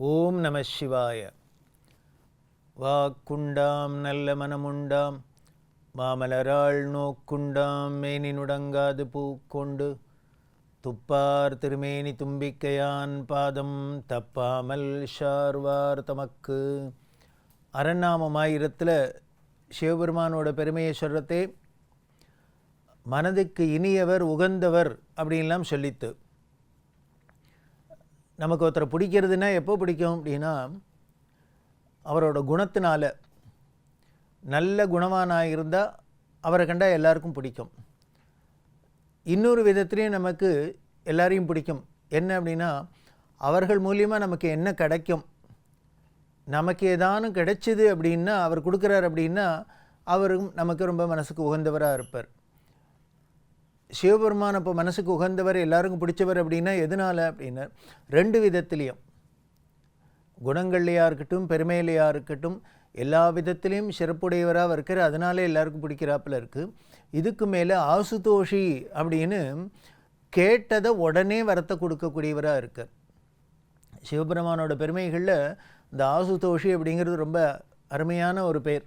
ஓம் நம சிவாய. வாக்குண்டாம் நல்ல மனமுண்டாம். மாமலராள் நோக்குண்டாம் மேனி நுடங்காது பூக்கொண்டு. துப்பார் திருமேனி தும்பிக்கையான் பாதம் தப்பாமல் ஷார்வார் தமக்கு. அரண்நாமமாயிரத்தில் சிவபெருமானோட பெருமையை சொல்கிறதே மனதுக்கு இனியவர் உகந்தவர் அப்படின்லாம் சொல்லித்து. நமக்கு ஒருத்தரை பிடிக்கிறதுனா எப்போ பிடிக்கும் அப்படின்னா அவரோட குணத்தினால. நல்ல குணவானாக இருந்தால் அவரை கண்டால் எல்லாருக்கும் பிடிக்கும். இன்னொரு விதத்துலேயும் நமக்கு எல்லாரையும் பிடிக்கும். என்ன அப்படின்னா அவர்கள் மூலியமாக நமக்கு என்ன கிடைக்கும்? நமக்கு ஏதானும் கிடைச்சிது அப்படின்னா அவர் கொடுக்குறார் அப்படின்னா அவரும் நமக்கு ரொம்ப மனசுக்கு உகந்தவராக இருப்பார். சிவபெருமான் இப்போ மனசுக்கு உகந்தவர் எல்லாருக்கும் பிடிச்சவர் அப்படின்னா எதனால் அப்படின்னா ரெண்டு விதத்துலேயும். குணங்கள்லையாக இருக்கட்டும் பெருமையிலையாக இருக்கட்டும் எல்லா விதத்திலையும் சிறப்புடையவராக இருக்கிற அதனாலே எல்லாருக்கும் பிடிக்கிறாப்புல இருக்குது இதுக்கு மேலே ஆசுதோஷி அப்படின்னு கேட்டதை உடனே வரத்தை கொடுக்கக்கூடியவராக இருக்கார். சிவபெருமானோட பெருமைகளில் இந்த ஆசுதோஷி அப்படிங்கிறது ரொம்ப அருமையான ஒரு பேர்.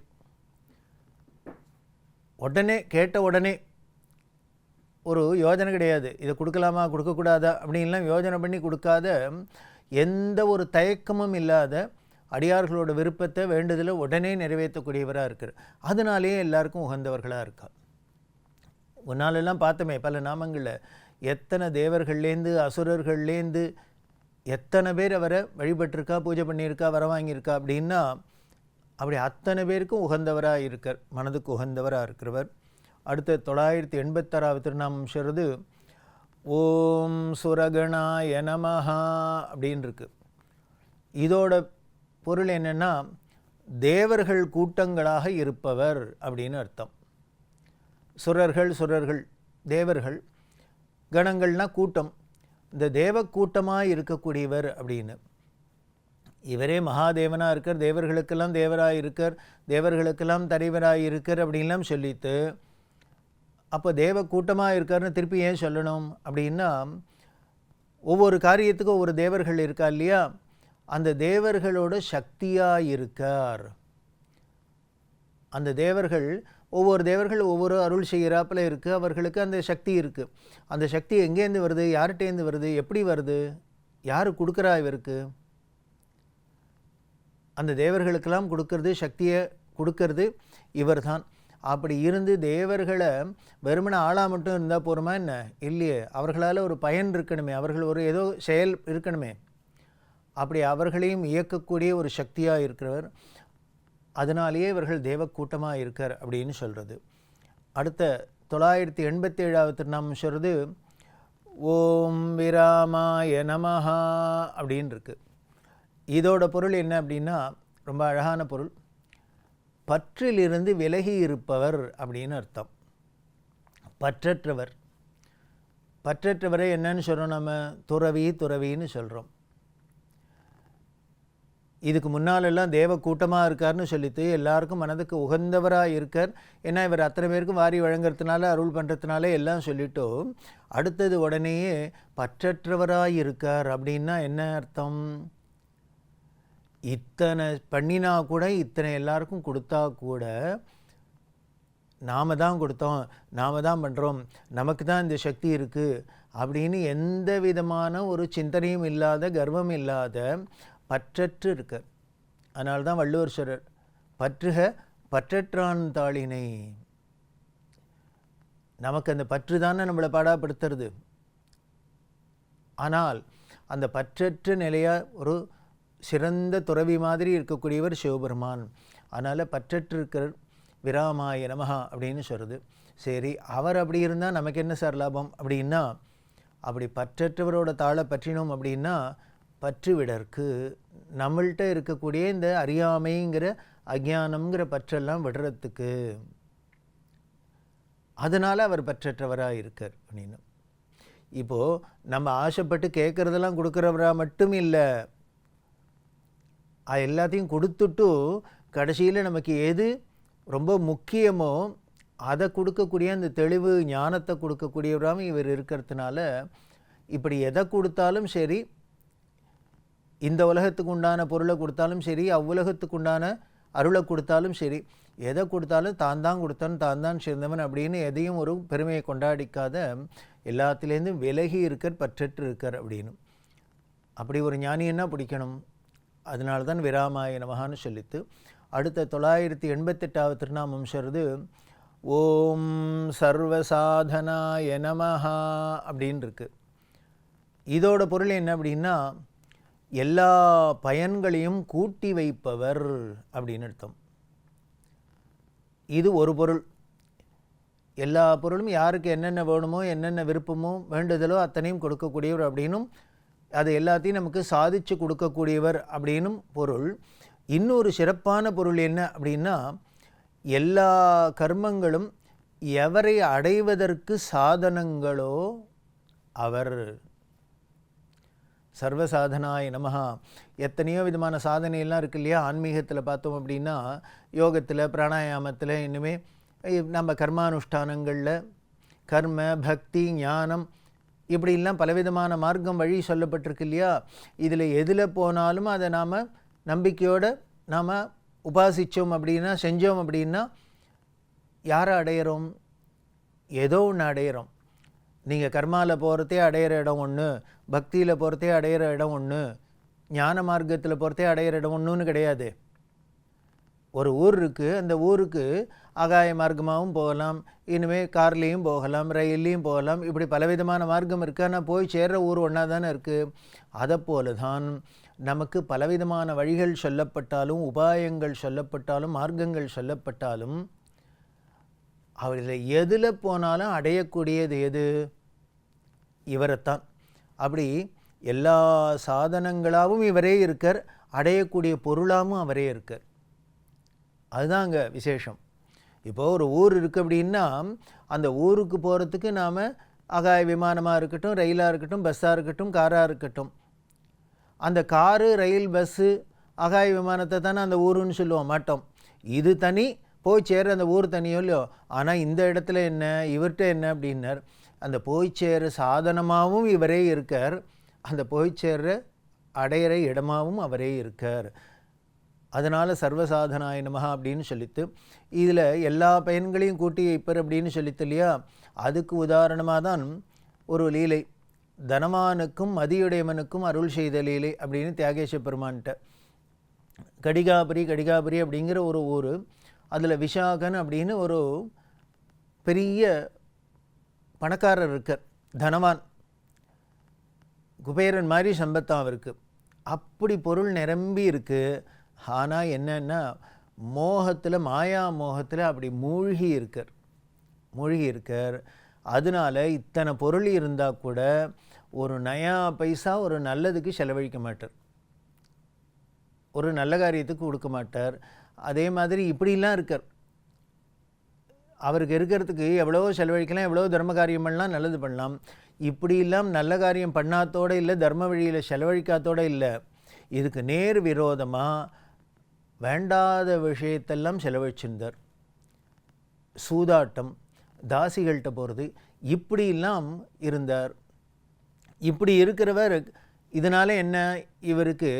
உடனே கேட்ட உடனே ஒரு யோஜனை கிடையாது. இதை கொடுக்கலாமா? கொடுக்கக்கூடாதா? அப்படின்லாம் யோஜனை பண்ணி கொடுக்காத எந்த ஒரு தயக்கமும் இல்லாத அடியார்களோட விருப்பத்தை வேண்டுதலை உடனே நிறைவேற்றக்கூடியவராக இருக்கிறார். அதனாலேயே எல்லாருக்கும் உகந்தவர்களாக இருக்கா? உன்னாலெல்லாம் பார்த்தோமே பல நாமங்களில் எத்தனை தேவர்கள்லேருந்து அசுரர்கள்லேருந்து எத்தனை பேர் அவரை வழிபட்டிருக்கா பூஜை பண்ணியிருக்கா வர வாங்கியிருக்கா அப்படின்னா அப்படி அத்தனை பேருக்கும் உகந்தவராக இருக்கார். மனதுக்கு உகந்தவராக இருக்கிறவர். அடுத்த தொள்ளாயிரத்தி எண்பத்தாறாவது திருநாமம் சொல்கிறது ஓம் சுரகணாய நமஹா அப்படின்னு இருக்கு இதோட பொருள் என்னென்னா தேவர்கள் கூட்டங்களாக இருப்பவர் அப்படின்னு அர்த்தம். சுரர்கள் சுரர்கள் தேவர்கள் கணங்கள்னா கூட்டம். இந்த தேவ கூட்டமாக இருக்கக்கூடியவர் அப்படின்னு. இவரே மகாதேவனாக இருக்கார் தேவர்களுக்கெல்லாம் தேவராக இருக்கார் தேவர்களுக்கெல்லாம் தலைவராக இருக்கார் அப்படின்லாம் சொல்லித்து அப்போ தேவ கூட்டமாக இருக்காருன்னு திருப்பி ஏன் சொல்லணும்? அப்படின்னா ஒவ்வொரு காரியத்துக்கும் ஒவ்வொரு தேவர்கள் இருக்கா இல்லையா? அந்த தேவர்களோட சக்தியாக இருக்கார். அந்த தேவர்கள் ஒவ்வொரு தேவர்கள் ஒவ்வொரு அருள் செய்கிறாப்பில் இருக்குது அவர்களுக்கு அந்த சக்தி இருக்குது அந்த சக்தி எங்கேருந்து வருது? யார்கிட்டேருந்து வருது? எப்படி வருது? யார் கொடுக்குறா இவருக்கு? அந்த தேவர்களுக்கெல்லாம் கொடுக்கறது சக்தியை கொடுக்கறது இவர் தான் அப்படி இருந்து தேவர்களை வெறுமன ஆளாக மட்டும் இருந்தால் போருமா என்ன? இல்லையே. அவர்களால் ஒரு பயன் இருக்கணுமே. அவர்கள் ஒரு ஏதோ செயல் இருக்கணுமே. அப்படி அவர்களையும் இயக்கக்கூடிய ஒரு சக்தியாக இருக்கிறவர். அதனாலேயே இவர்கள் தேவக்கூட்டமாக இருக்கார் அப்படின்னு சொல்கிறது அடுத்த தொள்ளாயிரத்தி எண்பத்தி ஏழாவது திருநாமம் சொல்கிறது ஓம் விராமாய நமஹா அப்படின்னு இருக்கு. இதோட பொருள் என்ன அப்படின்னா ரொம்ப அழகான பொருள். பற்றிலிருந்து விலகி இருப்பவர் அப்படின்னு அர்த்தம். பற்றற்றவர். பற்றற்றவரை என்னன்னு சொல்கிறோம் நம்ம? துறவி துறவின்னு சொல்கிறோம் இதுக்கு முன்னாலெல்லாம் தேவ கூட்டமாக இருக்கார்னு சொல்லிட்டு எல்லாருக்கும் மனதுக்கு உகந்தவராக இருக்கார். ஏன்னா இவர் அத்தனை பேருக்கும் வாரி வழங்குறதுனால அருள் பண்ணுறதுனால எல்லாம் சொல்லிட்டோம். அடுத்தது உடனேயே பற்றற்றவராக இருக்கார் அப்படின்னா என்ன அர்த்தம்? இத்தனை பண்ணினா கூட இத்தனை எல்லாருக்கும் கொடுத்தா கூட நாம தான் கொடுத்தோம் நாம தான் பண்ணுறோம் நமக்கு தான் இந்த சக்தி இருக்குது அப்படின்னு எந்த விதமான ஒரு சிந்தனையும் இல்லாத கர்வம் இல்லாத பற்றற்று இருக்க. அதனால தான் வள்ளுவர் சொல்றார் பற்றுக பற்றற்றான் தாளினை. நமக்கு அந்த பற்று தானே நம்மளை பாடாப்படுத்துறது. ஆனால் அந்த பற்றற்ற நிலையாக ஒரு சிறந்த துறவி மாதிரி இருக்கக்கூடியவர் சிவபெருமான். அதனால் பற்றற்றிருக்கிற விராமாய நமகா அப்படின்னு சொல்கிறது சரி அவர் அப்படி இருந்தால் நமக்கு என்ன சார் லாபம்? அப்படின்னா அப்படி பற்றற்றவரோட தாளை பற்றினோம் அப்படின்னா பற்று விடற்கு நம்மள்கிட்ட இருக்கக்கூடிய இந்த அறியாமைங்கிற அஜானம்ங்கிற பற்றெல்லாம் விடுறதுக்கு. அதனால் அவர் பற்றற்றவராக இருக்கார் அப்படின்னு. இப்போது நம்ம ஆசைப்பட்டு கேட்குறதெல்லாம் கொடுக்குறவராக மட்டும் இல்லை அது எல்லாத்தையும் கொடுத்துட்டு கடைசியில் நமக்கு எது ரொம்ப முக்கியமோ அதை கொடுக்கக்கூடிய அந்த தெளிவு ஞானத்தை கொடுக்கக்கூடியவராக இவர் இருக்கிறதுனால இப்படி எதை கொடுத்தாலும் சரி இந்த உலகத்துக்கு உண்டான பொருளை கொடுத்தாலும் சரி அவ்வுலகத்துக்கு உண்டான அருளை கொடுத்தாலும் சரி எதை கொடுத்தாலும் தான் தான் கொடுத்தவன் தான் தான் சேர்ந்தவன் அப்படின்னு எதையும் ஒரு பெருமையை கொண்டாடிக்காத எல்லாத்துலேருந்தும் விலகி இருக்கார் பற்றற்று இருக்கார் அப்படின்னு. அப்படி ஒரு ஞானி என்ன பிடிக்கணும். அதனால தான் விராமாய நமகான்னு சொல்லித்து அடுத்த தொள்ளாயிரத்தி எண்பத்தெட்டாவது திருநாமம் சொல்றது ஓம் சர்வசாதனாய நமஹா அப்படின்னு இருக்கு இதோட பொருள் என்ன அப்படின்னா எல்லா பயன்களையும் கூட்டி வைப்பவர் அப்படின்னு அர்த்தம். இது ஒரு பொருள். எல்லா பொருளும் யாருக்கு என்னென்ன வேணுமோ என்னென்ன விருப்பமோ வேண்டுதலோ அத்தனையும் கொடுக்கக்கூடியவர் அப்படின்னும் அது எல்லாத்தையும் நமக்கு சாதிச்சு கொடுக்கக்கூடியவர் அப்படின்னும் பொருள். இன்னொரு சிறப்பான பொருள் என்ன அப்படின்னா எல்லா கர்மங்களும் எவரை அடைவதற்கு சாதனங்களோ அவர். சர்வசாதனாய் நமஹா. எத்தனையோ விதமான சாதனையெல்லாம் இருக்கு இல்லையா? ஆன்மீகத்தில் பார்த்தோம் அப்படின்னா யோகத்தில் பிராணாயாமத்தில் இன்னுமே நம்ம கர்மானுஷ்டானங்களில் கர்ம பக்தி ஞானம் இப்படிலாம் பலவிதமான மார்க்கம் வழி சொல்லப்பட்டிருக்கு இல்லையா? இதில் எதில் போனாலும் அதை நாம் நம்பிக்கையோடு நாம் உபாசித்தோம் அப்படின்னா செஞ்சோம் அப்படின்னா யாரை அடையிறோம்? ஏதோ ஒன்று அடையிறோம். நீங்கள் கர்மாவில் போகிறதே அடையிற இடம் ஒன்று பக்தியில் போகிறதே அடையிற இடம் ஒன்று ஞான மார்க்கத்தில் போகிறதே அடையிற இடம் ஒன்றுன்னு கிடையாது. ஒரு ஊர் இருக்குது அந்த ஊருக்கு ஆகாய மார்க்கமாகவும் போகலாம். இனிமேல் கார்லேயும் போகலாம் ரயில்லையும் போகலாம். இப்படி பலவிதமான மார்க்கம் இருக்குது ஆனால் போய் சேர்ற ஊர் ஒன்றா தானே இருக்குது அதை போல தான் நமக்கு பலவிதமான வழிகள் சொல்லப்பட்டாலும் உபாயங்கள் சொல்லப்பட்டாலும் மார்க்கங்கள் சொல்லப்பட்டாலும் அவர்களை எதில் போனாலும் அடையக்கூடியது எது? இவரைத்தான். அப்படி எல்லா சாதனங்களாகவும் இவரே இருக்கார். அடையக்கூடிய பொருளாகவும் அவரே இருக்கார். அதுதான் அங்கே விசேஷம். இப்போ ஒரு ஊர் இருக்குது அப்படின்னா அந்த ஊருக்கு போகிறதுக்கு நாம் அகாய விமானமாக இருக்கட்டும் ரயிலாக இருக்கட்டும் பஸ்ஸாக இருக்கட்டும் காராக இருக்கட்டும். அந்த காரு ரயில் பஸ்ஸு அகாய விமானத்தை தானே அந்த ஊருன்னு சொல்லுவோம் மாட்டோம். இது தனி போய் சேர அந்த ஊர் தனியோ இல்லையோ ஆனால் இந்த இடத்துல என்ன இவர்கிட்ட என்ன அப்படின்னார். அந்த போய் சேர சாதனமாகவும் இவரே இருக்கார். அந்த போய் சேர்ற அடையிற இடமாகவும் அவரே இருக்கார். அதனால் சர்வசாதனாய நமகா அப்படின்னு சொல்லித்து இதில் எல்லா பயன்களையும் கூட்டி வைப்பர் அப்படின்னு சொல்லித்து இல்லையா? அதுக்கு உதாரணமாக தான் ஒரு லீலை தனவானுக்கும் மதியுடையவனுக்கும் அருள் செய்த லீலை அப்படின்னு தியாகேஷ பெருமான்கிட்ட கடிகாபுரி கடிகாபுரி அப்படிங்கிற ஒரு ஊர் அதில் விஷாகன் அப்படின்னு ஒரு பெரிய பணக்காரர் இருக்கார் தனவான். குபேரன் மாதிரி சம்பத்தம் அவருக்கு அப்படி பொருள் நிரம்பி இருக்குது ஆனால் என்னென்னா மோகத்தில் மாயா மோகத்தில் அப்படி மூழ்கி இருக்கார். மூழ்கி இருக்கார். அதனால இத்தனை பொருள் இருந்தால் கூட ஒரு நயா பைசா ஒரு நல்லதுக்கு செலவழிக்க மாட்டார். ஒரு நல்ல காரியத்துக்கு கொடுக்க மாட்டார். அதே மாதிரி இப்படிலாம் இருக்கார். அவருக்கு இருக்கிறதுக்கு எவ்வளோ செலவழிக்கலாம் எவ்வளோ தர்ம காரியம் பண்ணலாம் நல்லது பண்ணலாம். இப்படியெல்லாம் நல்ல காரியம் பண்ணாதோட இல்லை தர்ம வழியில் செலவழிக்காத்தோடு இல்லை. இதுக்கு நேர் விரோதமாக வேண்டாத விஷயத்தெல்லாம் செலவழிச்சிருந்தார். சூதாட்டம் தாசிகள்கிட்ட போகிறது இப்படியெல்லாம் இருந்தார். இப்படி இருக்கிறவர் இதனால் என்ன இவருக்கு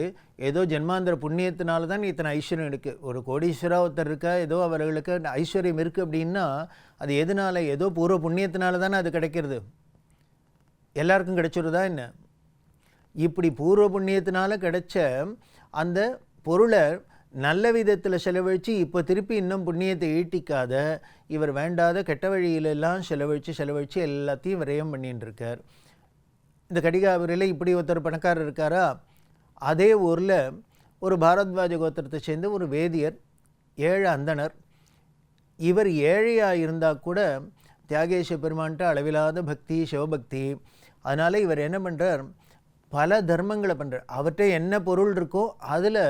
ஏதோ ஜென்மாந்திர புண்ணியத்தினால தான் இத்தனை ஐஸ்வர்யம் இருக்குது ஒரு கோடீஸ்வரா ஒருத்தர் இருக்கா ஏதோ அவர்களுக்கு ஐஸ்வர்யம் இருக்குது அப்படின்னா அது எதனால் ஏதோ பூர்வ புண்ணியத்தினால தானே அது கிடைக்கிறது. எல்லாருக்கும் கிடைச்சிருதா என்ன? இப்படி பூர்வ புண்ணியத்தினால கிடைச்ச அந்த பொருளை நல்ல விதத்தில் செலவழித்து இப்போ திருப்பி இன்னும் புண்ணியத்தை ஈட்டிக்காத இவர் வேண்டாத கெட்ட வழியிலெல்லாம் செலவழித்து செலவழித்து எல்லாத்தையும் விரயம் பண்ணிட்டு இருக்கார் இந்த கடிகாபுரியில் இப்படி ஒருத்தர் பணக்காரர் இருக்காரா? அதே ஊரில் ஒரு பாரத்வாஜ கோத்திரத்தை சேர்ந்த ஒரு வேதியர் ஏழு அந்தணர் இவர் ஏழையாக இருந்தால் கூட தியாகேஷ பெருமான்ட்ட அளவிலாத பக்தி சிவபக்தி. அதனால் இவர் என்ன பண்ணுறார் பல தர்மங்களை பண்ணுறார் அவர்கிட்ட என்ன பொருள் இருக்கோ அதில்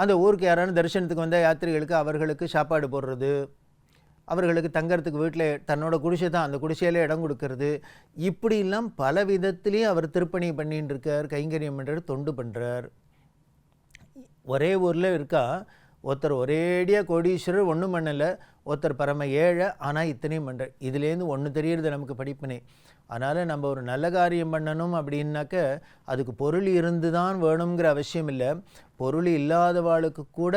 அந்த ஊருக்கு யாரான தரிசனத்துக்கு வந்தால் யாத்திரிகளுக்கு அவர்களுக்கு சாப்பாடு போடுறது அவர்களுக்கு தங்கறதுக்கு வீட்டில் தன்னோட குடிசை தான் அந்த குடிசையில இடம் கொடுக்கறது. இப்படிலாம் பல விதத்துலேயும் அவர் திருப்பணி பண்ணிட்டு இருக்கார் கைங்கரியம் பண்ணுறார் தொண்டு பண்ணுறார் ஒரே ஊரில் இருக்கா ஒருத்தர் ஒரேடியாக கோடீஸ்வரர் ஒன்றும் பண்ணலை ஒருத்தர் பரம ஏழை ஆனால் இத்தனையும் பண்ணுறார் இதுலேருந்து ஒன்று தெரியறது நமக்கு படிப்பினை. அதனால் நம்ம ஒரு நல்ல காரியம் பண்ணணும் அப்படின்னாக்க அதுக்கு பொருள் இருந்து தான் வேணுங்கிற அவசியம் இல்லை. பொருள் இல்லாதவாளுக்கு கூட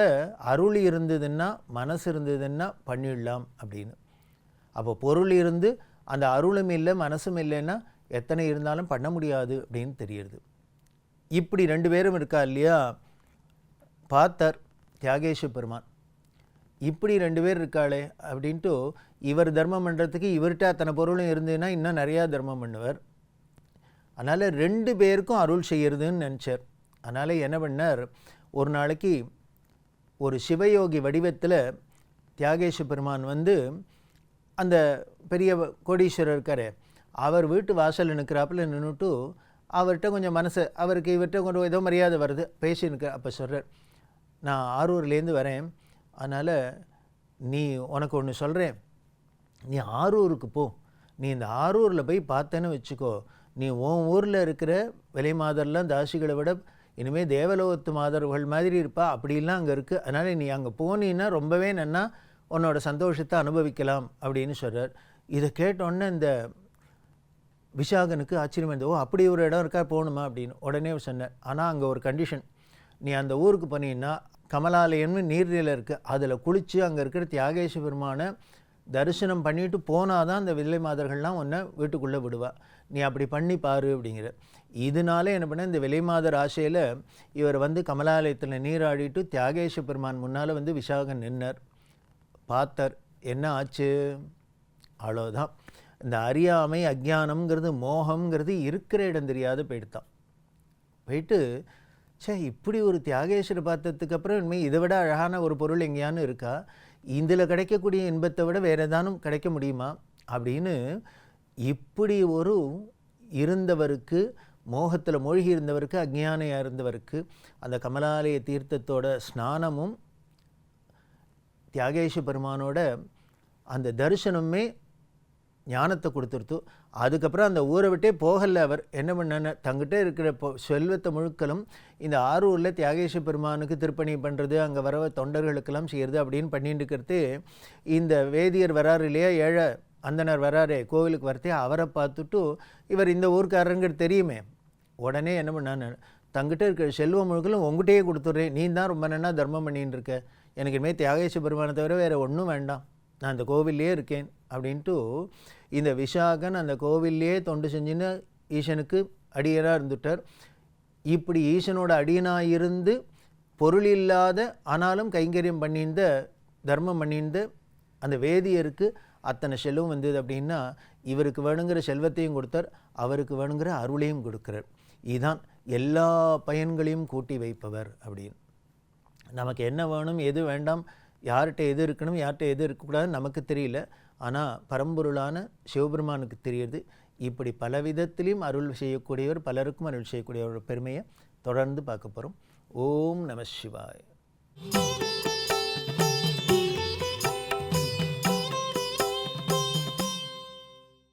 அருள் இருந்ததுன்னா மனசு இருந்ததுன்னா பண்ணிடலாம் அப்படின்னு. அப்போ பொருள் இருந்து அந்த அருளும் இல்லை மனசும் இல்லைன்னா எத்தனை இருந்தாலும் பண்ண முடியாது அப்படின்னு தெரியுது. இப்படி ரெண்டு பேரும் இருக்கா இல்லையா? பார்த்தார் தியாகேஷ பெருமான். இப்படி ரெண்டு பேர் இருக்காளே அப்படின்ட்டு இவர் தர்மம் பண்ணுறதுக்கு இவர்கிட்ட அத்தனை பொருளும் இருந்ததுன்னா இன்னும் நிறையா தர்மம் பண்ணுவார். அதனால் ரெண்டு பேருக்கும் அருள் செய்யறதுன்னு நினச்சார். அதனால் என்ன பண்ணார்? ஒரு நாளைக்கு ஒரு சிவயோகி வடிவத்தில் தியாகேஷ பெருமான் வந்து அந்த பெரிய கோடீஸ்வரர் இருக்கார். அவர் வீட்டு வாசலில் நிற்கிறாப்புல நின்றுட்டு அவர்கிட்ட கொஞ்சம் மனசு அவருக்கு இவர்கிட்ட கொஞ்சம் ஏதோ மரியாதை வருது பேசி நிற்க அப்போ சொல்கிறார் நான் ஆரூர்லேருந்து வரேன். அதனால் நீ உனக்கு ஒன்று சொல்கிறேன் நீ ஆரூருக்கு போ. நீ இந்த ஆரூரில் போய் பார்த்தேன்னு வச்சுக்கோ. நீ உன் ஊரில் இருக்கிற விலை மாதர்லாம் தாசிகளை விட இனிமேல் தேவலோகத்து மாதர்கள் மாதிரி இருப்பா. அப்படிலாம் அங்கே இருக்குது அதனால் நீ அங்கே போனீன்னா ரொம்பவே நன்னா உன்னோட சந்தோஷத்தை அனுபவிக்கலாம் அப்படின்னு சொல்கிறார் இதை கேட்டோன்னே இந்த விஷாகனுக்கு ஆச்சரியம் இருந்தது. ஓ அப்படி ஒரு இடம் இருக்கா? போகணுமா அப்படின்னு. உடனே சொன்னேன் ஆனால் அங்கே ஒரு கண்டிஷன் நீ அந்த ஊருக்கு போனீங்கன்னா கமலாலயம்னு நீர்நிலை இருக்குது அதில் குளித்து அங்கே இருக்கிற தியாகேஷ பெருமானை தரிசனம் பண்ணிட்டு போனால் தான் அந்த வில்லை மாதர்கள்லாம் உன்னை வீட்டுக்குள்ளே விடுவா. நீ அப்படி பண்ணி பாரு அப்படிங்கிற. இதனால என்ன பண்ண இந்த விலை மாதர் ஆசையில் இவர் வந்து கமலாலயத்தில் நீராடிட்டு தியாகேஷ பெருமான் முன்னால் வந்து விசாகன் நின்னர். பார்த்தார். என்ன ஆச்சு? அவ்வளோதான் இந்த அறியாமை அஜ்ஞானம்ங்கிறது மோகம்ங்கிறது இருக்கிற இடம் தெரியாத போயிடுத்தான் போயிட்டு சே இப்படி ஒரு தியாகேஸ்வர பார்த்ததுக்கு அப்புறம் இனிமேல் இதை விட அழகான ஒரு பொருள் எங்கேயானு இருக்கா? இதில் கிடைக்கக்கூடிய இன்பத்தை விட வேறு ஏதானும் கிடைக்க முடியுமா? அப்படின்னு இப்படி ஒரு இருந்தவருக்கு மோகத்தில் மூழ்கி இருந்தவருக்கு அஜ்ஞானியாக இருந்தவருக்கு அந்த கமலாலய தீர்த்தத்தோட ஸ்நானமும் தியாகேஷ பெருமானோட அந்த தரிசனமே ஞானத்தை கொடுத்துருத்து. அதுக்கப்புறம் அந்த ஊரை விட்டே போகலை அவர். என்ன பண்ணான்னு தங்கிட்ட இருக்கிற பொ செல்வத்தை முழுக்கலும் இந்த ஆரூரில் தியாகேஷ பெருமானுக்கு திருப்பணி பண்ணுறது அங்கே வர தொண்டர்களுக்கெல்லாம் செய்கிறது அப்படின்னு பண்ணிட்டு இருக்கிறது. இந்த வேதியர் வராரு இல்லையா ஏழை அந்தனர் வராரே கோவிலுக்கு வரத்தே அவரை பார்த்துட்டு இவர் இந்த ஊருக்காரங்கிறது தெரியுமே. உடனே என்ன பண்ணான்னு தங்கிட்ட இருக்கிற செல்வம் முழுக்கலும் உங்ககிட்டயே கொடுத்துட்றேன். நீ தான் ரொம்ப நன்னா தர்மம் பண்ணின்னு இருக்க. எனக்கு இனிமேல் தியாகேஷ பெருமானை தவிர வேறு ஒன்றும் வேண்டாம். நான் அந்த கோவிலே இருக்கேன். அப்படின்ட்டு இந்த விஷாகன் அந்த கோவில்லையே தொண்டு செஞ்சுன்னு ஈசனுக்கு அடியராக இருந்துட்டார். இப்படி ஈசனோட அடியனாக இருந்து பொருள் இல்லாத ஆனாலும் கைங்கரியம் பண்ணியிருந்த தர்மம் பண்ணியிருந்த அந்த வேதியருக்கு அத்தனை செல்வம் வந்தது அப்படின்னா இவருக்கு வேணுங்கிற செல்வத்தையும் கொடுத்தார் அவருக்கு வேணுங்கிற அருளையும் கொடுக்குறார். இதுதான் எல்லா பயன்களையும் கூட்டி வைப்பவர் அப்படின்னு. நமக்கு என்ன வேணும் எது வேண்டாம் யார்கிட்ட எது இருக்கணும் யார்கிட்ட எது இருக்கக்கூடாதுன்னு நமக்கு தெரியல. ஆனால் பரம்பொருளான சிவபெருமானுக்கு தெரியுது இப்படி பல விதத்திலையும் அருள் செய்யக்கூடியவர் பலருக்கும் அருள் செய்யக்கூடிய ஒரு பெருமையை தொடர்ந்து பார்க்க போகிறோம் ஓம் நம சிவாய்.